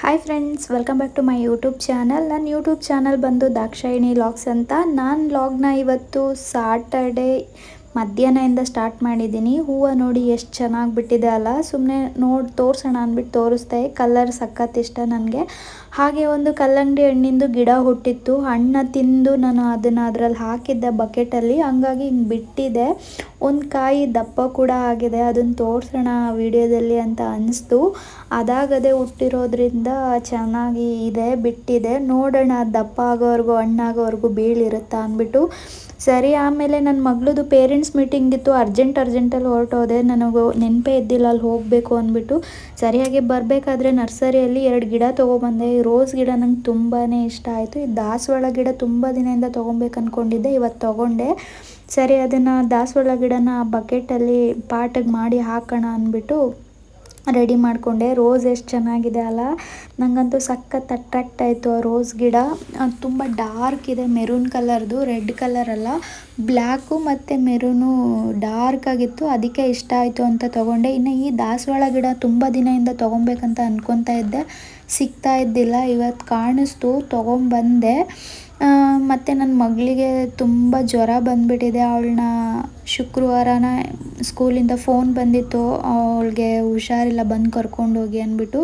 Hi friends welcome back to my YouTube channel ನನ್ನ YouTube channel ಬಂದು Dakshayini logs ಅಂತ. ನಾನು ಲಾಗ್ನ ಇವತ್ತು ಸಾಟರ್ಡೆ ಮಧ್ಯಾಹ್ನದಿಂದ ಸ್ಟಾರ್ಟ್ ಮಾಡಿದ್ದೀನಿ. ಹೂವು ನೋಡಿ ಎಷ್ಟು ಚೆನ್ನಾಗಿ ಬಿಟ್ಟಿದೆ ಅಲ್ಲ. ಸುಮ್ಮನೆ ನೋಡಿ, ತೋರಿಸೋಣ ಅಂದ್ಬಿಟ್ಟು ತೋರಿಸ್ದೆ. ಕಲರ್ ಸಖತ್ ಇಷ್ಟ ನನಗೆ. ಹಾಗೆ ಒಂದು ಕಲ್ಲಂಗಡಿ ಹಣ್ಣಿಂದು ಗಿಡ ಹುಟ್ಟಿತ್ತು. ಹಣ್ಣು ತಿಂದು ನಾನು ಅದನ್ನು ಅದರಲ್ಲಿ ಹಾಕಿದ್ದೆ ಬಕೆಟಲ್ಲಿ ಹಂಗಾಗಿ ಹಿಂಗೆ ಬಿಟ್ಟಿದೆ. ಒಂದು ಕಾಯಿ ದಪ್ಪ ಕೂಡ ಆಗಿದೆ. ಅದನ್ನು ತೋರಿಸೋಣ ವಿಡಿಯೋದಲ್ಲಿ ಅಂತ ಅನಿಸ್ತು. ಅದಾಗದೆ ಹುಟ್ಟಿರೋದ್ರಿಂದ ಚೆನ್ನಾಗಿ ಇದೆ, ಬಿಟ್ಟಿದೆ. ನೋಡೋಣ ದಪ್ಪ ಆಗೋವರೆಗೂ, ಹಣ್ಣಾಗೋವರೆಗೂ ಬೀಳಿರುತ್ತಾ ಅಂದ್ಬಿಟ್ಟು ಸರಿ, ಆಮೇಲೆ ನನ್ನ ಮಗಳದು ಪೇರೆಂಟ್ಸ್ ಮೀಟಿಂಗ್ ಇತ್ತು. ಅರ್ಜೆಂಟ್ ಅರ್ಜೆಂಟಲ್ಲಿ ಹೊರಟೋದೆ. ನನಗೆ ನೆನಪೇ ಇದ್ದಿಲ್ಲ ಅಲ್ಲಿ ಹೋಗಬೇಕು ಅಂದ್ಬಿಟ್ಟು. ಸರಿಯಾಗಿ ಬರಬೇಕಾದ್ರೆ ನರ್ಸರಿಯಲ್ಲಿ ಎರಡು ಗಿಡ ತೊಗೊಬಂದೆ. ಈ ರೋಸ್ ಗಿಡ ನಂಗೆ ತುಂಬಾ ಇಷ್ಟ ಆಯಿತು. ಈ ದಾಸವಾಳ ಗಿಡ ತುಂಬ ದಿನದಿಂದ ತೊಗೊಬೇಕು ಅಂದ್ಕೊಂಡಿದ್ದೆ ಇವತ್ತು ತೊಗೊಂಡೆ. ಸರಿ, ಅದನ್ನು ದಾಸವಾಳ ಗಿಡನ ಬಕೆಟಲ್ಲಿ ಪಾಟಿಗೆ ಮಾಡಿ ಹಾಕೋಣ ಅಂದ್ಬಿಟ್ಟು ರೆಡಿ ಮಾಡಿಕೊಂಡೆ. ರೋಸ್ ಎಷ್ಟು ಚೆನ್ನಾಗಿದೆ ಅಲ್ಲ? ನನಗಂತೂ ಸಖತ್ ಅಟ್ರಾಕ್ಟ್ ಆಯಿತು ಆ ರೋಸ್ ಗಿಡ. ತುಂಬ ಡಾರ್ಕ್ ಇದೆ ಮೆರೂನ್ ಕಲರ್ದು ರೆಡ್ ಕಲರ್ ಅಲ್ಲ. ಬ್ಲ್ಯಾಕು ಮತ್ತು ಮೆರೂನು ಡಾರ್ಕ್ ಆಗಿತ್ತು. ಅದಕ್ಕೆ ಇಷ್ಟ ಆಯಿತು ಅಂತ ತೊಗೊಂಡೆ. ಇನ್ನು ಈ ದಾಸವಾಳ ಗಿಡ ತುಂಬ ದಿನದಿಂದ ತೊಗೊಬೇಕಂತ ಅಂದ್ಕೊತಾ ಇದ್ದೆ. ಸಿಗ್ತಾ ಇದ್ದಿಲ್ಲ ಇವತ್ತು ಕಾಣಿಸ್ತು, ತೊಗೊಂಬಂದೆ. ಮತ್ತು ನನ್ನ ಮಗಳಿಗೆ ತುಂಬ ಜ್ವರ ಬಂದುಬಿಟ್ಟಿದೆ. ಅವಳನ್ನ ಶುಕ್ರವಾರನ ಸ್ಕೂಲಿಂದ ಫೋನ್ ಬಂದಿತ್ತು, ಅವಳಿಗೆ ಹುಷಾರಿಲ್ಲ, ಬಂದು ಕರ್ಕೊಂಡೋಗಿ ಅಂದ್ಬಿಟ್ಟು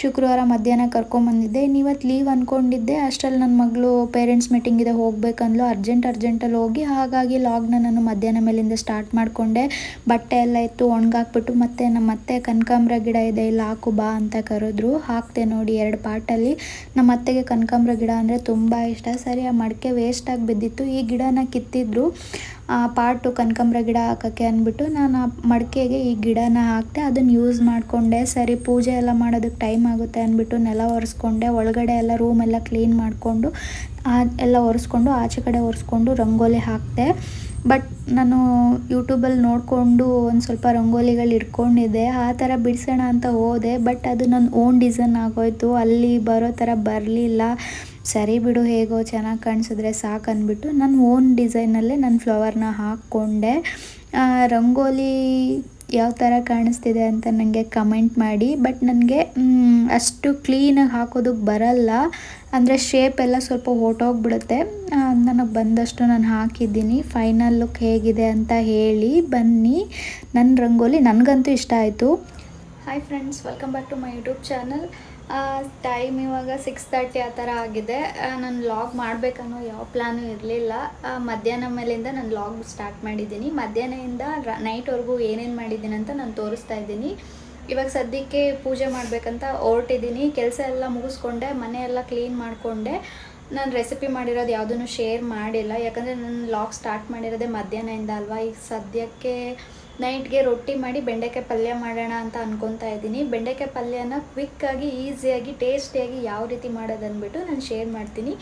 ಶುಕ್ರವಾರ ಮಧ್ಯಾಹ್ನ ಕರ್ಕೊಂಬಂದಿದ್ದೆ ಇವತ್ತು ಲೀವ್ ಅಂದ್ಕೊಂಡಿದ್ದೆ ಅಷ್ಟರಲ್ಲಿ ನನ್ನ ಮಗಳು ಪೇರೆಂಟ್ಸ್ ಮೀಟಿಂಗ್ ಇದೆ ಹೋಗ್ಬೇಕಂದ್ಲು ಅರ್ಜೆಂಟ್ ಅರ್ಜೆಂಟಲ್ಲಿ ಹೋಗಿ ಹಾಗಾಗಿ ಲಾಗ್ನ ನಾನು ಮಧ್ಯಾಹ್ನ ಮೇಲಿಂದ ಸ್ಟಾರ್ಟ್ ಮಾಡಿಕೊಂಡೆ. ಬಟ್ಟೆ ಎಲ್ಲ ಇತ್ತು ಒಣಗಾಕ್ಬಿಟ್ಟು ಮತ್ತೆ ನಮ್ಮ ಅತ್ತೆ ಕನಕಾಂಬ್ರ ಗಿಡ ಇದೆ, ಇಲ್ಲ ಹಾಕು ಬಾ ಅಂತ ಕರೆದ್ರು. ಹಾಕ್ತೆ ನೋಡಿ ಎರಡು ಪಾಟಲ್ಲಿ ನಮ್ಮ ಅತ್ತೆಗೆ ಕನಕಾಂಬ್ರ ಗಿಡ ಅಂದರೆ ತುಂಬ ಇಷ್ಟ. ಸರಿ, ಆ ಮಡಿಕೆ ವೇಸ್ಟಾಗಿ ಬಿದ್ದಿತ್ತು. ಈ ಗಿಡನ ಕಿತ್ತಿದ್ರು. ಪಾಟು ಕನಕಾಂಬ್ರ ಗಿಡ ಹಾಕೋಕ್ಕೆ ಅಂದ್ಬಿಟ್ಟು ನಾನು ಆ ಮಡಿಕೆಗೆ ಈ ಗಿಡನ ಹಾಕಿದೆ ಅದನ್ನು ಯೂಸ್ ಮಾಡಿಕೊಂಡೆ. ಸರಿ, ಪೂಜೆ ಎಲ್ಲ ಮಾಡೋದಕ್ಕೆ ಟೈಮ್ ಆಗುತ್ತೆ ಅಂದ್ಬಿಟ್ಟು ನೆಲ ಒರೆಸ್ಕೊಂಡೆ. ಒಳಗಡೆ ಎಲ್ಲ ರೂಮ್ ಎಲ್ಲ ಕ್ಲೀನ್ ಮಾಡಿಕೊಂಡು ಎಲ್ಲ ಒರೆಸ್ಕೊಂಡು, ಆಚೆ ಕಡೆ ಒರೆಸ್ಕೊಂಡು ರಂಗೋಲಿ ಹಾಕಿದೆ. ಬಟ್ ನಾನು ಯೂಟ್ಯೂಬಲ್ಲಿ ನೋಡಿಕೊಂಡು ಒಂದು ಸ್ವಲ್ಪ ರಂಗೋಲಿಗಳು ಇಟ್ಕೊಂಡಿದ್ದೆ ಆ ಥರ ಬಿಡಿಸೋಣ ಅಂತ ಹೋದೆ. ಬಟ್ ಅದು ನನ್ನ ಓನ್ ಡಿಸೈನ್ ಆಗೋಯ್ತು. ಅಲ್ಲಿ ಬರೋ ಥರ ಬರಲಿಲ್ಲ. ಸರಿ ಬಿಡು, ಹೇಗೋ ಚೆನ್ನಾಗಿ ಕಾಣಿಸಿದ್ರೆ ಸಾಕು ಅಂದ್ಬಿಟ್ಟು ನನ್ನ ಓನ್ ಡಿಸೈನಲ್ಲೇ ನನ್ನ ಫ್ಲವರ್ನ ಹಾಕ್ಕೊಂಡೆ. ರಂಗೋಲಿ ಯಾವ ಥರ ಕಾಣಿಸ್ತಿದೆ ಅಂತ ನನಗೆ ಕಮೆಂಟ್ ಮಾಡಿ, ಬಟ್ ನನಗೆ ಅಷ್ಟು ಕ್ಲೀನಾಗಿ ಹಾಕೋದಕ್ಕೆ ಬರಲ್ಲ. ಅಂದರೆ ಶೇಪ್ ಎಲ್ಲ ಸ್ವಲ್ಪ ಹೊಟ್ಟೋಗ್ಬಿಡುತ್ತೆ ನನಗೆ ಬಂದಷ್ಟು ನಾನು ಹಾಕಿದ್ದೀನಿ. ಫೈನಲ್ ಲುಕ್ ಹೇಗಿದೆ ಅಂತ ಹೇಳಿ ಬನ್ನಿ. ನನ್ನ ರಂಗೋಲಿ ನನಗಂತೂ ಇಷ್ಟ ಆಯಿತು. Hi friends welcome back to my YouTube channel time ಇವಾಗ ಸಿಕ್ಸ್ ತರ್ಟಿ ಆ ಥರ ಆಗಿದೆ. ನಾನು ಲಾಗ್ ಮಾಡಬೇಕನ್ನೋ ಯಾವ ಪ್ಲ್ಯಾನು ಇರಲಿಲ್ಲ. ಮಧ್ಯಾಹ್ನ ಮೇಲಿಂದ ನಾನು ಲಾಗ್ ಸ್ಟಾರ್ಟ್ ಮಾಡಿದ್ದೀನಿ. ಮಧ್ಯಾಹ್ನದಿಂದ ನೈಟ್ವರೆಗೂ ಏನೇನು ಮಾಡಿದ್ದೀನಿ ಅಂತ ನಾನು ತೋರಿಸ್ತಾ ಇದ್ದೀನಿ. ಇವಾಗ ಸದ್ಯಕ್ಕೆ ಪೂಜೆ ಮಾಡಬೇಕಂತ ಹೊರಟಿದ್ದೀನಿ. ಕೆಲಸ ಎಲ್ಲ ಮುಗಿಸ್ಕೊಂಡೆ, ಮನೆ ಎಲ್ಲ ಕ್ಲೀನ್ ಮಾಡಿಕೊಂಡೆ. ನಾನು ರೆಸಿಪಿ ಮಾಡಿರೋದು ಯಾವುದನ್ನು ಶೇರ್ ಮಾಡಿಲ್ಲ. ಯಾಕಂದರೆ ನಾನು ಲಾಗ್ ಸ್ಟಾರ್ಟ್ ಮಾಡಿರೋದೇ ಮಧ್ಯಾಹ್ನದಿಂದ ಅಲ್ವಾ? ಈಗ ಸದ್ಯಕ್ಕೆ ನೈಟ್ಗೆ ರೊಟ್ಟಿ ಮಾಡಿ ಬೆಂಡೆಕಾಯಿ ಪಲ್ಯ ಮಾಡೋಣ ಅಂತ ಅನ್ಕೊತಾ ಇದ್ದೀನಿ. ಬೆಂಡೆಕಾಯಿ ಪಲ್ಯನ ಕ್ವಿಕ್ಕಾಗಿ ಈಸಿಯಾಗಿ ಟೇಸ್ಟಿಯಾಗಿ ಯಾವ ರೀತಿ ಮಾಡೋದು ಅಂದ್ಬಿಟ್ಟು ನಾನು ಶೇರ್ ಮಾಡ್ತೀನಿ.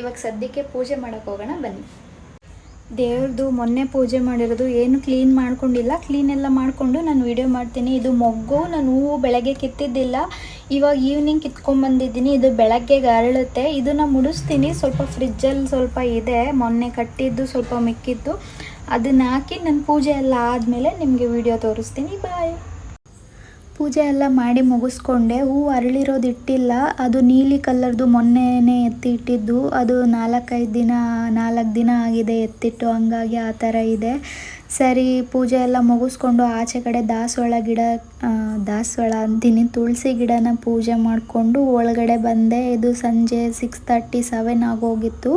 ಇವಾಗ ಸದ್ಯಕ್ಕೆ ಪೂಜೆ ಮಾಡೋಕ್ಕೆ ಹೋಗೋಣ, ಬನ್ನಿ. ದೇವ್ರದ್ದು ಮೊನ್ನೆ ಪೂಜೆ ಮಾಡಿರೋದು ಏನು ಕ್ಲೀನ್ ಮಾಡ್ಕೊಂಡಿಲ್ಲ. ಕ್ಲೀನ್ ಎಲ್ಲ ಮಾಡಿಕೊಂಡು ನಾನು ವಿಡಿಯೋ ಮಾಡ್ತೀನಿ. ಇದು ಮೊಗ್ಗು, ನಾನು ಹೂವು ಬೆಳಗ್ಗೆ ಕಿತ್ತಿದ್ದಿಲ್ಲ. ಇವಾಗ ಈವ್ನಿಂಗ್ ಕಿತ್ಕೊಂಡ್ಬಂದಿದ್ದೀನಿ ಇದು ಬೆಳಗ್ಗೆ ಅರಳುತ್ತೆ ಇದನ್ನು ಮುಡಿಸ್ತೀನಿ. ಸ್ವಲ್ಪ ಫ್ರಿಜ್ಜಲ್ಲಿ ಸ್ವಲ್ಪ ಇದೆ. ಮೊನ್ನೆ ಕಟ್ಟಿದ್ದು, ಸ್ವಲ್ಪ ಮಿಕ್ಕಿದ್ದು. ಅದನ್ನ ಹಾಕಿ ನನ್ನ ಪೂಜೆ ಎಲ್ಲ ಆದಮೇಲೆ ನಿಮಗೆ ವಿಡಿಯೋ ತೋರಿಸ್ತೀನಿ. ಬಾಯ್ ಪೂಜೆ ಎಲ್ಲ ಮಾಡಿ ಮುಗಿಸ್ಕೊಂಡೆ. ಹೂವು ಅರಳಿರೋದು ಇಟ್ಟಿಲ್ಲ ಅದು ನೀಲಿ ಕಲರ್ದು ಮೊನ್ನೆನೇ ಎತ್ತಿ ಇಟ್ಟಿದ್ದು ಅದು ನಾಲ್ಕೈದು ದಿನ, ನಾಲ್ಕು ದಿನ ಆಗಿದೆ ಎತ್ತಿಟ್ಟು. ಹಂಗಾಗಿ ಆ ಥರ ಇದೆ. ಸರಿ, ಪೂಜೆ ಎಲ್ಲ ಮುಗಿಸ್ಕೊಂಡು ಆಚೆ ಕಡೆ ದಾಸವಾಳ ಗಿಡ ದಾಸವಾಳ ಅಂತೀನಿ. ತುಳಸಿ ಗಿಡನ ಪೂಜೆ ಮಾಡಿಕೊಂಡು ಒಳಗಡೆ ಬಂದೆ. ಇದು ಸಂಜೆ ಸಿಕ್ಸ್ ತರ್ಟಿ ಸೆವೆನ್ ಆಗೋಗಿತ್ತು.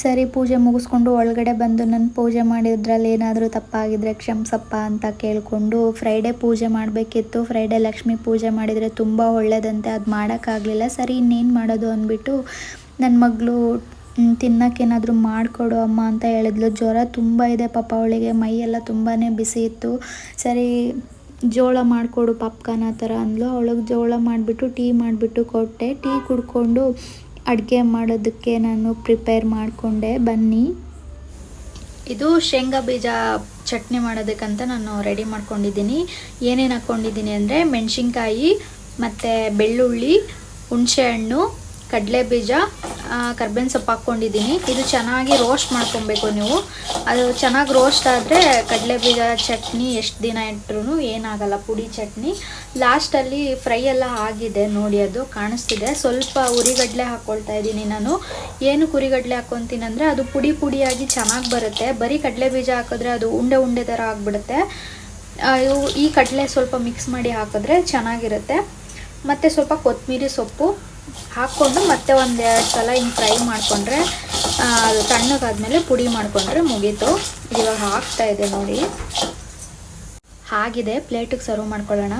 ಸರಿ, ಪೂಜೆ ಮುಗಿಸ್ಕೊಂಡು ಒಳಗಡೆ ಬಂದು ನಾನು ಪೂಜೆ ಮಾಡಿದ್ರಲ್ಲಿ ಏನಾದರೂ ತಪ್ಪಾಗಿದ್ರೆ ಕ್ಷಮಿಸಪ್ಪ ಅಂತ ಕೇಳಿಕೊಂಡು ಫ್ರೈಡೇ ಪೂಜೆ ಮಾಡಬೇಕಿತ್ತು. ಫ್ರೈಡೇ ಲಕ್ಷ್ಮಿ ಪೂಜೆ ಮಾಡಿದರೆ ತುಂಬ ಒಳ್ಳೆಯದಂತೆ ಅದು ಮಾಡೋಕ್ಕಾಗಲಿಲ್ಲ. ಸರಿ, ಇನ್ನೇನು ಮಾಡೋದು ಅಂದ್ಬಿಟ್ಟು ನನ್ನ ಮಗಳು ತಿನ್ನೋಕ್ಕೇನಾದರೂ ಮಾಡಿಕೊಡು ಅಮ್ಮ ಅಂತ ಹೇಳಿದ್ಲು. ಜ್ವರ ತುಂಬ ಇದೆ ಪಾಪ ಅವಳಿಗೆ, ಮೈಯೆಲ್ಲ ತುಂಬಾ ಬಿಸಿ ಇತ್ತು. ಸರಿ, ಜೋಳ ಮಾಡಿಕೊಡು ಪಾಪ್ಕಾರ್ನ್ ಆ ಥರ ಅಂದ್ಲು. ಅವಳಿಗೆ ಜೋಳ ಮಾಡಿಬಿಟ್ಟು, ಟೀ ಮಾಡಿಬಿಟ್ಟು ಕೊಟ್ಟೆ. ಟೀ ಕುಡ್ಕೊಂಡು ಅಡುಗೆ ಮಾಡೋದಕ್ಕೆ ನಾನು ಪ್ರಿಪೇರ್ ಮಾಡಿಕೊಂಡೆ. ಬನ್ನಿ. ಇದು ಶೇಂಗಾ ಬೀಜ ಚಟ್ನಿ ಮಾಡೋದಕ್ಕಂತ ನಾನು ರೆಡಿ ಮಾಡ್ಕೊಂಡಿದ್ದೀನಿ. ಏನೇನು ಹಾಕ್ಕೊಂಡಿದ್ದೀನಿ ಅಂದರೆ ಮೆಣಸಿನ್ಕಾಯಿ, ಮತ್ತು ಬೆಳ್ಳುಳ್ಳಿ, ಹುಣಸೆಹಣ್ಣು ಕಡಲೆ ಬೀಜ ಕರ್ಬೇವಿನ ಸೊಪ್ಪು ಹಾಕ್ಕೊಂಡಿದ್ದೀನಿ. ಇದು ಚೆನ್ನಾಗಿ ರೋಸ್ಟ್ ಮಾಡ್ಕೊಬೇಕು ನೀವು. ಅದು ಚೆನ್ನಾಗಿ ರೋಸ್ಟ್ ಆದರೆ ಕಡಲೆ ಬೀಜ ಚಟ್ನಿ ಎಷ್ಟು ದಿನ ಇಟ್ಟರು ಏನಾಗಲ್ಲ, ಪುಡಿ, ಚಟ್ನಿ. ಲಾಸ್ಟಲ್ಲಿ ಫ್ರೈ ಎಲ್ಲ ಆಗಿದೆ ನೋಡಿ ಅದು, ಕಾಣಿಸ್ತಿದೆ. ಸ್ವಲ್ಪ ಉರಿಗಡಲೆ ಹಾಕ್ಕೊಳ್ತಾ ಇದ್ದೀನಿ ನಾನು. ಏನು ಕುರಿಗಡಲೆ ಹಾಕ್ಕೊತೀನಿ ಅಂದರೆ ಅದು ಪುಡಿ ಪುಡಿಯಾಗಿ ಚೆನ್ನಾಗಿ ಬರುತ್ತೆ. ಬರೀ ಕಡಲೆ ಬೀಜ ಹಾಕಿದ್ರೆ ಅದು ಉಂಡೆ ಉಂಡೆ ಥರ ಆಗಿಬಿಡುತ್ತೆ. ಇವು ಈ ಕಡಲೆ ಸ್ವಲ್ಪ ಮಿಕ್ಸ್ ಮಾಡಿ ಹಾಕಿದ್ರೆ ಚೆನ್ನಾಗಿರುತ್ತೆ. ಮತ್ತು ಸ್ವಲ್ಪ ಕೊತ್ತಂಬರಿ ಸೊಪ್ಪು. ಹಾಕ್ಕೊಂಡು ಮತ್ತೆ ಒಂದೆರಡು ಸಲ ಹಿಂಗೆ ಫ್ರೈ ಮಾಡಿಕೊಂಡ್ರೆ ಅದು ತಣ್ಣಗಾದ್ಮೇಲೆ ಪುಡಿ ಮಾಡಿಕೊಂಡ್ರೆ ಮುಗೀತು. ಇವಾಗ ಹಾಕ್ತಾ ಇದೆ ನೋಡಿ. ಹಾಗಿದೆ, ಪ್ಲೇಟಿಗೆ ಸರ್ವ್ ಮಾಡ್ಕೊಳ್ಳೋಣ.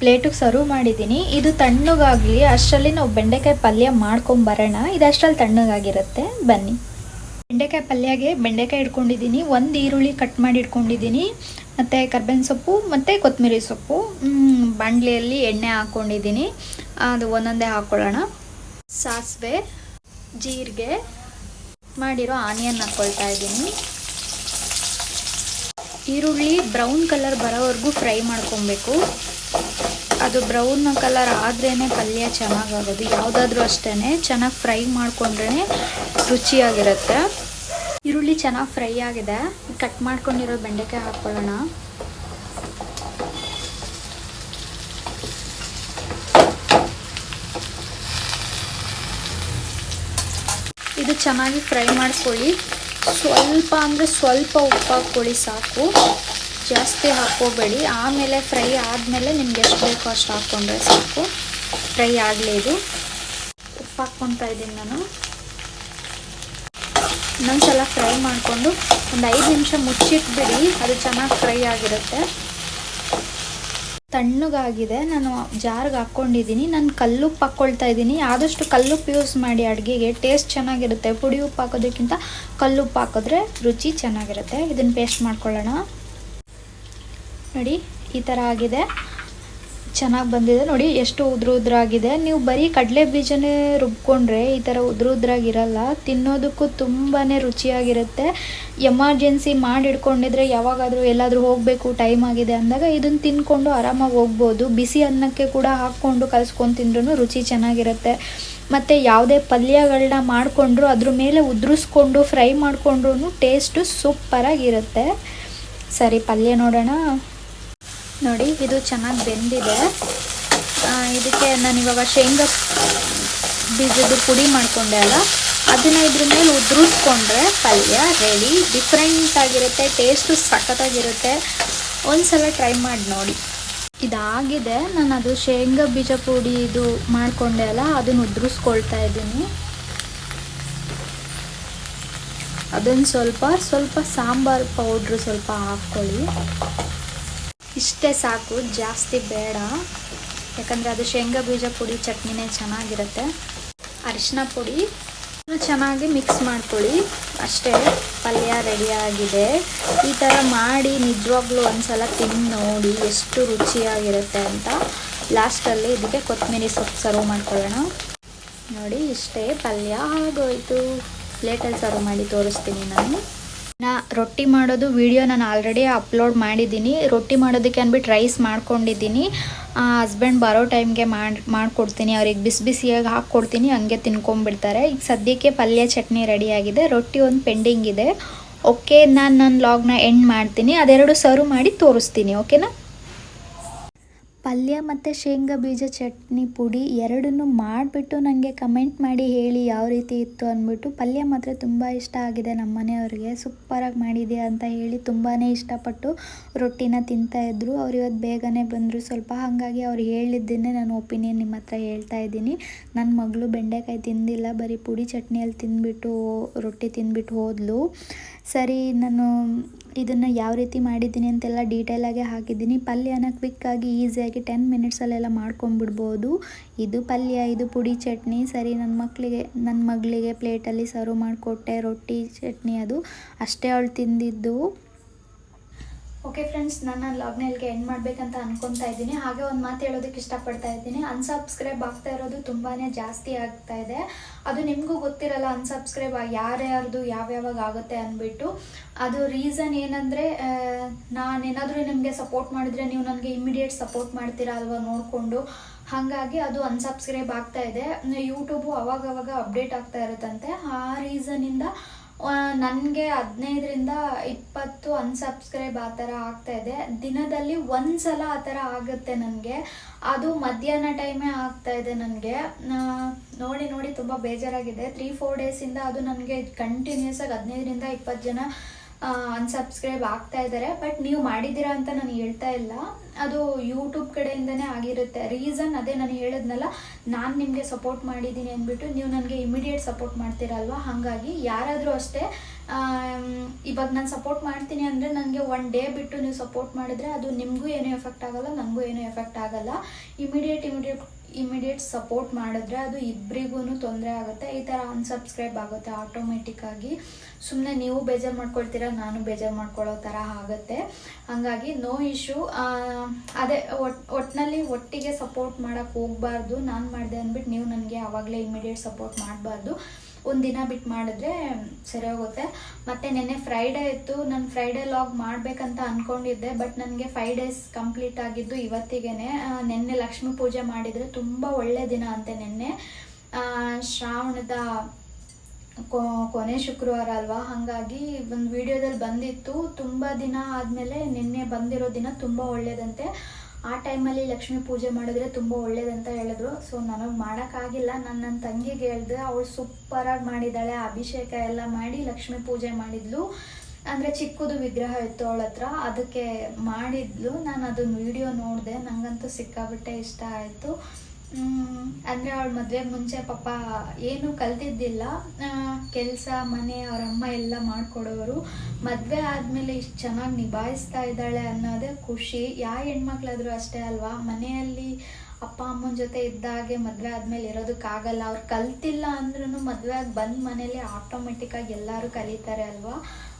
ಪ್ಲೇಟಿಗೆ ಸರ್ವ್ ಮಾಡಿದ್ದೀನಿ. ಇದು ತಣ್ಣಗಾಗಲಿ, ಅಷ್ಟರಲ್ಲಿ ನಾವು ಬೆಂಡೆಕಾಯಿ ಪಲ್ಯ ಮಾಡ್ಕೊಂಬರೋಣ ಇದು ಅಷ್ಟರಲ್ಲಿ ತಣ್ಣಗಾಗಿರುತ್ತೆ. ಬನ್ನಿ. ಬೆಂಡೆಕಾಯಿ ಪಲ್ಯಗೆ ಬೆಂಡೆಕಾಯಿ ಇಟ್ಕೊಂಡಿದ್ದೀನಿ. ಒಂದು ಈರುಳ್ಳಿ ಕಟ್ ಮಾಡಿ ಇಟ್ಕೊಂಡಿದ್ದೀನಿ. ಮತ್ತು ಕರ್ಬೇವಿನ ಸೊಪ್ಪು, ಮತ್ತು ಕೊತ್ತಂಬರಿ ಸೊಪ್ಪು. ಬಾಣಲೆಯಲ್ಲಿ ಎಣ್ಣೆ ಹಾಕ್ಕೊಂಡಿದ್ದೀನಿ ಅದು ಒಂದೊಂದೇ ಹಾಕ್ಕೊಳ್ಳೋಣ ಸಾಸಿವೆ, ಜೀರಿಗೆ, ಮಾಡಿರೋ ಆನಿಯನ್ ಹಾಕ್ಕೊಳ್ತಾ ಇದ್ದೀನಿ. ಈರುಳ್ಳಿ ಬ್ರೌನ್ ಕಲರ್ ಬರೋವರೆಗೂ ಫ್ರೈ ಮಾಡ್ಕೊಬೇಕು. ಅದು ಬ್ರೌನ್ ಕಲರ್ ಆದ್ರೇ ಪಲ್ಯ ಚೆನ್ನಾಗಾಗೋದು. ಯಾವುದಾದ್ರೂ ಅಷ್ಟೇ ಚೆನ್ನಾಗಿ ಫ್ರೈ ಮಾಡಿಕೊಂಡ್ರೇ ರುಚಿಯಾಗಿರುತ್ತೆ. ಈರುಳ್ಳಿ ಚೆನ್ನಾಗಿ ಫ್ರೈ ಆಗಿದೆ. ಕಟ್ ಮಾಡ್ಕೊಂಡಿರೋ ಬೆಂಡೆಕಾಯಿ ಹಾಕ್ಕೊಳ್ಳೋಣ ಇದು ಚೆನ್ನಾಗಿ ಫ್ರೈ ಮಾಡ್ಕೊಳ್ಳಿ. ಸ್ವಲ್ಪ ಅಂದರೆ ಸ್ವಲ್ಪ ಉಪ್ಪು ಹಾಕ್ಕೊಳ್ಳಿ ಸಾಕು. ಜಾಸ್ತಿ ಹಾಕ್ಕೋಬೇಡಿ. ಆಮೇಲೆ ಫ್ರೈ ಆದಮೇಲೆ ನಿಮ್ಗೆ ಎಷ್ಟು ಬೇಕೋ ಅಷ್ಟು ಹಾಕ್ಕೊಂಡ್ರೆ ಸಾಕು. ಫ್ರೈ ಆಗಲಿ ಇದು. ಉಪ್ಪು ಹಾಕ್ಕೊತಾ ಇದ್ದೀನಿ ನಾನು. ಇನ್ನೊಂದ್ಸಲ ಫ್ರೈ ಮಾಡಿಕೊಂಡು ಒಂದು ಐದು ನಿಮಿಷ ಮುಚ್ಚಿಟ್ಬಿಡಿ. ಅದು ಚೆನ್ನಾಗಿ ಫ್ರೈ ಆಗಿರುತ್ತೆ. ತಣ್ಣಗಾಗಿದೆ. ನಾನು ಜಾರ್ಗೆ ಹಾಕ್ಕೊಂಡಿದ್ದೀನಿ. ನಾನು ಕಲ್ಲುಪ್ಪು ಹಾಕ್ಕೊಳ್ತಾ ಇದ್ದೀನಿ. ಆದಷ್ಟು ಕಲ್ಲುಪ್ಪು ಯೂಸ್ ಮಾಡಿ ಅಡುಗೆಗೆ. ಟೇಸ್ಟ್ ಚೆನ್ನಾಗಿರುತ್ತೆ. ಪುಡಿ ಉಪ್ಪು ಹಾಕೋದಕ್ಕಿಂತ ಕಲ್ಲುಪ್ಪು ಹಾಕಿದ್ರೆ ರುಚಿ ಚೆನ್ನಾಗಿರುತ್ತೆ. ಇದನ್ನು ಪೇಸ್ಟ್ ಮಾಡ್ಕೊಳ್ಳೋಣ. ನೋಡಿ ಈ ಥರ ಆಗಿದೆ. ಚೆನ್ನಾಗಿ ಬಂದಿದೆ. ನೋಡಿ, ಎಷ್ಟು ಉದ್ರ ಉದ್ರಾಗಿದೆ ನೀವು ಬರೀ ಕಡಲೆ ಬೀಜನೇ ರುಬ್ಕೊಂಡ್ರೆ ಈ ಥರ ಉದ್ರ ಉದ್ರಾಗಿರಲ್ಲ ತಿನ್ನೋದಕ್ಕೂ ತುಂಬಾ ರುಚಿಯಾಗಿರುತ್ತೆ. ಎಮರ್ಜೆನ್ಸಿ ಮಾಡಿ ಇಟ್ಕೊಂಡಿದ್ರೆ ಯಾವಾಗಾದರೂ ಎಲ್ಲಾದರೂ ಹೋಗಬೇಕು, ಟೈಮ್ ಆಗಿದೆ ಅಂದಾಗ ಇದನ್ನು ತಿನ್ಕೊಂಡು ಆರಾಮಾಗಿ ಹೋಗ್ಬೋದು. ಬಿಸಿ ಅನ್ನಕ್ಕೆ ಕೂಡ ಹಾಕ್ಕೊಂಡು ಕಲಿಸ್ಕೊಂಡು ತಿಂದ್ರೂ ರುಚಿ ಚೆನ್ನಾಗಿರುತ್ತೆ. ಮತ್ತು ಯಾವುದೇ ಪಲ್ಯಗಳನ್ನ ಮಾಡಿಕೊಂಡ್ರು, ಅದ್ರ ಮೇಲೆ ಉದುರಿಸ್ಕೊಂಡು ಫ್ರೈ ಮಾಡಿಕೊಂಡ್ರೂ ಟೇಸ್ಟು ಸೂಪರಾಗಿರುತ್ತೆ. ಸರಿ, ಪಲ್ಯ ನೋಡೋಣ. ನೋಡಿ, ಇದು ಚೆನ್ನಾಗಿ ಬೆಂದಿದೆ. ಇದಕ್ಕೆ ನಾನು ಇವಾಗ ಶೇಂಗಾ ಬೀಜದ ಪುಡಿ ಮಾಡ್ಕೊಂಡೆ ಅಲ್ಲ, ಅದನ್ನು ಇದ್ರ ಮೇಲೆ ಉದುರಿಸ್ಕೊಂಡ್ರೆ ಪಲ್ಯ ರೆಡಿ ಡಿಫ್ರೆಂಟ್ ಆಗಿರುತ್ತೆ ಟೇಸ್ಟು ಸಖತ್ತಾಗಿರುತ್ತೆ. ಒಂದ್ಸಲ ಟ್ರೈ ಮಾಡಿ ನೋಡಿ. ಇದಾಗಿದೆ, ನಾನು ಅದು ಶೇಂಗಾ ಬೀಜ ಪುಡಿ ಇದು ಮಾಡಿಕೊಂಡೆ ಅಲ್ಲ, ಅದನ್ನು ಉದುರಿಸ್ಕೊಳ್ತಾ ಇದ್ದೀನಿ. ಅದನ್ನು ಸ್ವಲ್ಪ ಸ್ವಲ್ಪ ಸಾಂಬಾರು ಪೌಡ್ರು ಸ್ವಲ್ಪ ಹಾಕ್ಕೊಳ್ಳಿ. ಇಷ್ಟೇ ಸಾಕು, ಜಾಸ್ತಿ ಬೇಡ. ಯಾಕಂದರೆ ಅದು ಶೇಂಗಾ ಬೀಜ ಪುಡಿ ಚಟ್ನಿನೇ ಚೆನ್ನಾಗಿರುತ್ತೆ. ಅರಿಶಿನ ಪುಡಿ ಚೆನ್ನಾಗಿ ಮಿಕ್ಸ್ ಮಾಡ್ಕೊಳ್ಳಿ. ಅಷ್ಟೇ, ಪಲ್ಯ ರೆಡಿಯಾಗಿದೆ ಈ ಥರ ಮಾಡಿ ನಿಜವಾಗ್ಲೂ ಒಂದ್ಸಲ ತಿಂದು ನೋಡಿ ಎಷ್ಟು ರುಚಿಯಾಗಿರುತ್ತೆ ಅಂತ. ಲಾಸ್ಟಲ್ಲಿ ಇದಕ್ಕೆ ಕೊತ್ತಂಬರಿ ಸೊಪ್ಪು ಸರ್ವ್ ಮಾಡ್ಕೊಳ್ಳೋಣ. ನೋಡಿ, ಇಷ್ಟೇ ಪಲ್ಯ ಆಗೋಯ್ತು. ಪ್ಲೇಟಲ್ಲಿ ಸರ್ವ್ ಮಾಡಿ ತೋರಿಸ್ತೀನಿ ನಾನು. ನಾ ರೊಟ್ಟಿ ಮಾಡೋದು ವಿಡಿಯೋ ನಾನು ಆಲ್ರೆಡಿ ಅಪ್ಲೋಡ್ ಮಾಡಿದ್ದೀನಿ. ರೊಟ್ಟಿ ಮಾಡೋದಕ್ಕೆ ಅಂದ್ಬಿಟ್ಟು ರೈಸ್ ಮಾಡ್ಕೊಂಡಿದ್ದೀನಿ. ಹಸ್ಬೆಂಡ್ ಬರೋ ಟೈಮ್ಗೆ ಮಾಡಿ, ಮಾಡಿಕೊಡ್ತೀನಿ. ಅವ್ರಿಗೆ ಬಿಸಿ ಬಿಸಿಯಾಗಿ ಹಾಕ್ಕೊಡ್ತೀನಿ. ಹಂಗೆ ತಿನ್ಕೊಂಬಿಡ್ತಾರೆ ಈಗ ಸದ್ಯಕ್ಕೆ ಪಲ್ಯ ಚಟ್ನಿ ರೆಡಿಯಾಗಿದೆ ರೊಟ್ಟಿ ಒಂದು ಪೆಂಡಿಂಗ್ ಇದೆ. ಓಕೆ ನಾನು ನನ್ನ ಲಾಗ್ನ ಎಂಡ್ ಮಾಡ್ತೀನಿ. ಅದೆರಡು ಸರ್ವ್ ಮಾಡಿ ತೋರಿಸ್ತೀನಿ. ಓಕೆನಾ ಪಲ್ಯ ಮತ್ತು ಶೇಂಗಾ ಬೀಜ ಚಟ್ನಿ ಪುಡಿ ಎರಡನ್ನೂ ಮಾಡಿಬಿಟ್ಟು ನನಗೆ ಕಮೆಂಟ್ ಮಾಡಿ ಹೇಳಿ ಯಾವ ರೀತಿ ಇತ್ತು ಅಂದ್ಬಿಟ್ಟು. ಪಲ್ಯ ಮಾತ್ರ ತುಂಬ ಇಷ್ಟ ಆಗಿದೆ ನಮ್ಮ ಮನೆಯವ್ರಿಗೆ. ಸೂಪರಾಗಿ ಮಾಡಿದ್ಯಾ ಅಂತ ಹೇಳಿ ತುಂಬಾ ಇಷ್ಟಪಟ್ಟು ರೊಟ್ಟಿನ ತಿಂತಾಯಿದ್ರು ಅವ್ರು ಇವತ್ತು ಬೇಗನೆ ಬಂದರು. ಸ್ವಲ್ಪ ಹಾಗಾಗಿ ಅವ್ರು ಹೇಳಿದ್ದನ್ನೇ ನಾನು ಒಪಿನಿಯನ್ ನಿಮ್ಮ ಹತ್ರ ಹೇಳ್ತಾ ಇದ್ದೀನಿ. ನನ್ನ ಮಗಳು ಬೆಂಡೆಕಾಯಿ ತಿಂದಿಲ್ಲ. ಬರೀ ಪುಡಿ ಚಟ್ನಿಯಲ್ಲಿ ತಿಂದ್ಬಿಟ್ಟು ರೊಟ್ಟಿ ತಿಂದ್ಬಿಟ್ಟು ಹೋದ್ಲು. ಸರಿ, ನಾನು ಇದನ್ನು ಯಾವ ರೀತಿ ಮಾಡಿದ್ದೀನಿ ಅಂತೆಲ್ಲ ಡೀಟೇಲಾಗೆ ಹಾಕಿದ್ದೀನಿ. ಪಲ್ಯನ ಕ್ವಿಕ್ಕಾಗಿ ಈಸಿಯಾಗಿ ಟೆನ್ ಮಿನಿಟ್ಸಲ್ಲೆಲ್ಲ ಮಾಡ್ಕೊಂಬಿಡ್ಬೋದು ಇದು ಪಲ್ಯ, ಇದು ಪುಡಿ ಚಟ್ನಿ. ಸರಿ ನನ್ನ ಮಕ್ಕಳಿಗೆ ನನ್ನ ಮಗಳಿಗೆ ಪ್ಲೇಟಲ್ಲಿ ಸರ್ವ್ ಮಾಡಿಕೊಟ್ಟೆ, ರೊಟ್ಟಿ, ಚಟ್ನಿ ಅದು. ಅಷ್ಟೇ ಅವಳು ತಿಂದಿದ್ದು. ಓಕೆ ಫ್ರೆಂಡ್ಸ್ ನನ್ನ ಲಾಗ್ನ ಇಲ್ಲಿಗೆ ಎಂಡ್ ಮಾಡಬೇಕಂತ ಅನ್ಕೊತಾ ಇದ್ದೀನಿ. ಹಾಗೆ ಒಂದು ಮಾತು ಹೇಳೋದಕ್ಕೆ ಇಷ್ಟಪಡ್ತಾ ಇದ್ದೀನಿ. ಅನ್ಸಬ್ಸ್ಕ್ರೈಬ್ ಆಗ್ತಾ ಇರೋದು ತುಂಬಾ ಜಾಸ್ತಿ ಆಗ್ತಾ ಇದೆ. ಅದು ನಿಮಗೂ ಗೊತ್ತಿರಲ್ಲ ಅನ್ಸಬ್ಸ್ಕ್ರೈಬ್ ಯಾರ್ಯಾರ್ದು ಯಾವ್ಯಾವಾಗ ಆಗುತ್ತೆ ಅಂದ್ಬಿಟ್ಟು. ಅದು ರೀಸನ್ ಏನಂದರೆ ನಾನೇನಾದರೂ ನಿಮಗೆ ಸಪೋರ್ಟ್ ಮಾಡಿದರೆ ನೀವು ನನಗೆ ಇಮಿಡಿಯೇಟ್ ಸಪೋರ್ಟ್ ಮಾಡ್ತೀರಾ ಅಲ್ವಾ ನೋಡಿಕೊಂಡು. ಹಾಗಾಗಿ ಅದು ಅನ್ಸಬ್ಸ್ಕ್ರೈಬ್ ಆಗ್ತಾ ಇದೆ. ಯೂಟ್ಯೂಬು ಅವಾಗವಾಗ ಅವಾಗ ಅಪ್ಡೇಟ್ ಆಗ್ತಾ ಇರುತ್ತಂತೆ. ಆ ರೀಸನಿಂದ ನನಗೆ ಹದಿನೈದರಿಂದ ಇಪ್ಪತ್ತು ಅನ್ಸಬ್ಸ್ಕ್ರೈಬ್ ಆ ಥರ ಆಗ್ತಾ ಇದೆ. ದಿನದಲ್ಲಿ ಒಂದು ಸಲ ಆ ಥರ ಆಗುತ್ತೆ ನನಗೆ. ಅದು ಮಧ್ಯಾಹ್ನ ಟೈಮೇ ಆಗ್ತಾ ಇದೆ ನನಗೆ. ನೋಡಿ ನೋಡಿ, ತುಂಬ ಬೇಜಾರಾಗಿದೆ. ತ್ರೀ ಫೋರ್ ಡೇಸಿಂದ ಅದು ನನಗೆ ಕಂಟಿನ್ಯೂಸ್ ಆಗಿ ಹದಿನೈದರಿಂದ ಇಪ್ಪತ್ತು ಜನ ಅನ್ಸಬ್ಸ್ಕ್ರೈಬ್ ಆಗ್ತಾ ಇದ್ದಾರೆ ಬಟ್ ನೀವು ಮಾಡಿದ್ದೀರಾ ಅಂತ ನಾನು ಹೇಳ್ತಾ ಇಲ್ಲ. ಅದು ಯೂಟ್ಯೂಬ್ ಕಡೆಯಿಂದನೇ ಆಗಿರುತ್ತೆ. ರೀಸನ್ ಅದೇ ನಾನು ಹೇಳಿದ್ನಲ್ಲ, ನಾನು ನಿಮಗೆ ಸಪೋರ್ಟ್ ಮಾಡಿದ್ದೀನಿ ಅಂದ್ಬಿಟ್ಟು ನೀವು ನನಗೆ ಇಮಿಡಿಯೇಟ್ ಸಪೋರ್ಟ್ ಮಾಡ್ತೀರಲ್ವ ಹಾಗಾಗಿ ಯಾರಾದರೂ ಅಷ್ಟೇ ಇವಾಗ ನಾನು ಸಪೋರ್ಟ್ ಮಾಡ್ತೀನಿ ಅಂದರೆ ನನಗೆ ಒನ್ ಡೇ ಬಿಟ್ಟು ನೀವು ಸಪೋರ್ಟ್ ಮಾಡಿದ್ರೆ ಅದು ನಿಮಗೂ ಏನೂ ಎಫೆಕ್ಟ್ ಆಗಲ್ಲ ನನಗೂ ಏನೂ ಎಫೆಕ್ಟ್ ಆಗಲ್ಲ. ಇಮಿಡಿಯೇಟ್ ಇಮಿಡಿಯೇಟ್ ಇಮಿಡಿಯೇಟ್ ಸಪೋರ್ಟ್ ಮಾಡಿದ್ರೆ ಅದು ಇಬ್ಬರಿಗೂ ತೊಂದರೆ ಆಗುತ್ತೆ. ಈ ಥರ ಅನ್ಸಬ್ಸ್ಕ್ರೈಬ್ ಆಗುತ್ತೆ ಆಟೋಮೆಟಿಕ್ಕಾಗಿ ಸುಮ್ಮನೆ ನೀವು ಬೇಜಾರು ಮಾಡ್ಕೊಳ್ತೀರಾ, ನಾನು ಬೇಜಾರು ಮಾಡ್ಕೊಳ್ಳೋ ಥರ ಆಗುತ್ತೆ. ಹಾಗಾಗಿ ನೋ ಇಶ್ಯೂ ಅದೇ ಒಟ್ ಒಟ್ಟಿನಲ್ಲಿ ಒಟ್ಟಿಗೆ ಸಪೋರ್ಟ್ ಮಾಡೋಕ್ಕೆ ಹೋಗಬಾರ್ದು. ನಾನು ಮಾಡಿದೆ ಅಂದ್ಬಿಟ್ಟು ನೀವು ನನಗೆ ಆವಾಗಲೇ ಇಮಿಡಿಯೇಟ್ ಸಪೋರ್ಟ್ ಮಾಡಬಾರ್ದು. ಒಂದು ದಿನ ಬಿಟ್ಟು ಮಾಡಿದ್ರೆ ಸರಿ ಹೋಗುತ್ತೆ. ಮತ್ತು ನೆನ್ನೆ ಫ್ರೈಡೇ ಇತ್ತು ನಾನು ಫ್ರೈಡೇ ಲಾಗ್ ಮಾಡಬೇಕಂತ ಅಂದ್ಕೊಂಡಿದ್ದೆ ಬಟ್ ನನಗೆ ಫೈವ್ ಡೇಸ್ ಕಂಪ್ಲೀಟ್ ಆಗಿದ್ದು ಇವತ್ತಿಗೇನೆ. ಆ, ನೆನ್ನೆ ಲಕ್ಷ್ಮೀ ಪೂಜೆ ಮಾಡಿದರೆ ತುಂಬ ಒಳ್ಳೆ ದಿನ ಅಂತೆ ನೆನ್ನೆ. ಶ್ರಾವಣದ ಕೊನೆ ಶುಕ್ರವಾರ ಅಲ್ವಾ? ಹಾಗಾಗಿ ಒಂದು ವಿಡಿಯೋದಲ್ಲಿ ಬಂದಿತ್ತು. ತುಂಬ ದಿನ ಆದಮೇಲೆ ನಿನ್ನೆ ಬಂದಿರೋ ದಿನ ತುಂಬ ಒಳ್ಳೇದಂತೆ. ಆ ಟೈಮಲ್ಲಿ ಲಕ್ಷ್ಮಿ ಪೂಜೆ ಮಾಡಿದ್ರೆ ತುಂಬ ಒಳ್ಳೇದಂತ ಹೇಳಿದ್ರು. ಸೊ ನನಗೆ ಮಾಡೋಕ್ಕಾಗಿಲ್ಲ. ನಾನು ನನ್ನ ತಂಗಿಗೆ ಹೇಳಿದೆ, ಅವಳು ಸೂಪರಾಗಿ ಮಾಡಿದ್ದಾಳೆ. ಅಭಿಷೇಕ ಎಲ್ಲ ಮಾಡಿ ಲಕ್ಷ್ಮಿ ಪೂಜೆ ಮಾಡಿದ್ಲು. ಅಂದರೆ ಚಿಕ್ಕದು ವಿಗ್ರಹ ಇತ್ತು ಅವಳ ಹತ್ರ. ಅದಕ್ಕೆ ಮಾಡಿದ್ಲು. ನಾನು ಅದನ್ನು ವಿಡಿಯೋ ನೋಡಿದೆ. ನನಗಂತೂ ಸಿಕ್ಕಾಬಿಟ್ಟೆ ಇಷ್ಟ ಆಯಿತು. ಅಂದರೆ ಅವಳ ಮದುವೆಗೆ ಮುಂಚೆ ಪಾಪ ಏನು ಕಲ್ತಿದ್ದಿಲ್ಲ. ಕೆಲಸ, ಮನೆ, ಅವ್ರ ಅಮ್ಮ ಎಲ್ಲ ಮಾಡ್ಕೊಡೋರು. ಮದುವೆ ಆದಮೇಲೆ ಇಷ್ಟು ಚೆನ್ನಾಗಿ ನಿಭಾಯಿಸ್ತಾ ಇದ್ದಾಳೆ ಅನ್ನೋದೇ ಖುಷಿ. ಯಾವ ಹೆಣ್ಮಕ್ಳಾದ್ರೂ ಅಷ್ಟೇ ಅಲ್ವಾ? ಮನೆಯಲ್ಲಿ ಅಪ್ಪ, ಅಮ್ಮನ ಜೊತೆ ಇದ್ದಾಗೆ ಮದುವೆ ಆದಮೇಲೆ ಇರೋದಕ್ಕಾಗಲ್ಲ. ಅವ್ರು ಕಲ್ತಿಲ್ಲ ಅಂದ್ರೂ ಮದುವೆ ಆಗಿ ಬಂದ ಮನೇಲಿ ಆಟೋಮೆಟಿಕ್ಕಾಗಿ ಎಲ್ಲರೂ ಕಲಿತಾರೆ ಅಲ್ವಾ?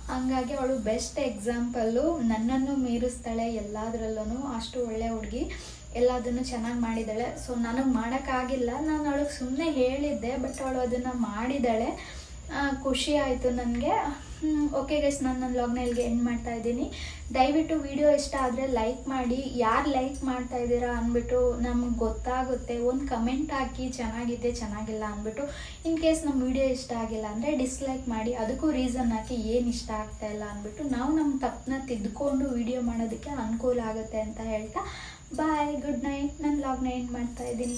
ಹಂಗಾಗಿ ಅವಳು ಬೆಸ್ಟ್ ಎಕ್ಸಾಂಪಲ್ಲು ನನ್ನನ್ನು ಮೀರಿಸ್ತಾಳೆ ಎಲ್ಲದರಲ್ಲೂ ಅಷ್ಟು ಒಳ್ಳೆ ಹುಡುಗಿ. ಎಲ್ಲದನ್ನು ಚೆನ್ನಾಗಿ ಮಾಡಿದ್ದಾಳೆ. ಸೊ ನನಗೆ ಮಾಡೋಕ್ಕಾಗಿಲ್ಲ. ನಾನು ಅವಳಿಗೆ ಸುಮ್ಮನೆ ಹೇಳಿದ್ದೆ ಬಟ್ ಅವಳು ಅದನ್ನು ಮಾಡಿದ್ದಾಳೆ. ಖುಷಿ ಆಯಿತು ನನಗೆ. ಓಕೆ ಗೈಸ್ ನಾನು ನನ್ನ ಲಾಗ್ನ ಇಲ್ಲಿಗೆ ಎಂಡ್ ಮಾಡ್ತಾ ಇದ್ದೀನಿ. ದಯವಿಟ್ಟು ವಿಡಿಯೋ ಇಷ್ಟ ಆದರೆ ಲೈಕ್ ಮಾಡಿ. ಯಾರು ಲೈಕ್ ಮಾಡ್ತಾ ಇದ್ದೀರಾ ಅಂದ್ಬಿಟ್ಟು ನಮ್ಗೆ ಗೊತ್ತಾಗುತ್ತೆ. ಒಂದು ಕಮೆಂಟ್ ಹಾಕಿ, ಚೆನ್ನಾಗಿದೆ, ಚೆನ್ನಾಗಿಲ್ಲ ಅಂದ್ಬಿಟ್ಟು. ಇನ್ ಕೇಸ್ ನಮ್ಮ ವಿಡಿಯೋ ಇಷ್ಟ ಆಗಿಲ್ಲ ಅಂದರೆ ಡಿಸ್ಲೈಕ್ ಮಾಡಿ. ಅದಕ್ಕೂ ರೀಸನ್ ಹಾಕಿ ಏನು ಇಷ್ಟ ಆಗ್ತಾ ಇಲ್ಲ ಅಂದ್ಬಿಟ್ಟು ನಾವು ನಮ್ಮ ತಪ್ಪನ್ನ ತಿದ್ಕೊಂಡು ವಿಡಿಯೋ ಮಾಡೋದಕ್ಕೆ ಅನುಕೂಲ ಆಗುತ್ತೆ ಅಂತ ಹೇಳ್ತಾ ಬಾಯ್ ಗುಡ್ ನೈಟ್ ನಾನು ಲಾಗ್ನ ಎಂಡ್ ಮಾಡ್ತಾ ಇದ್ದೀನಿ.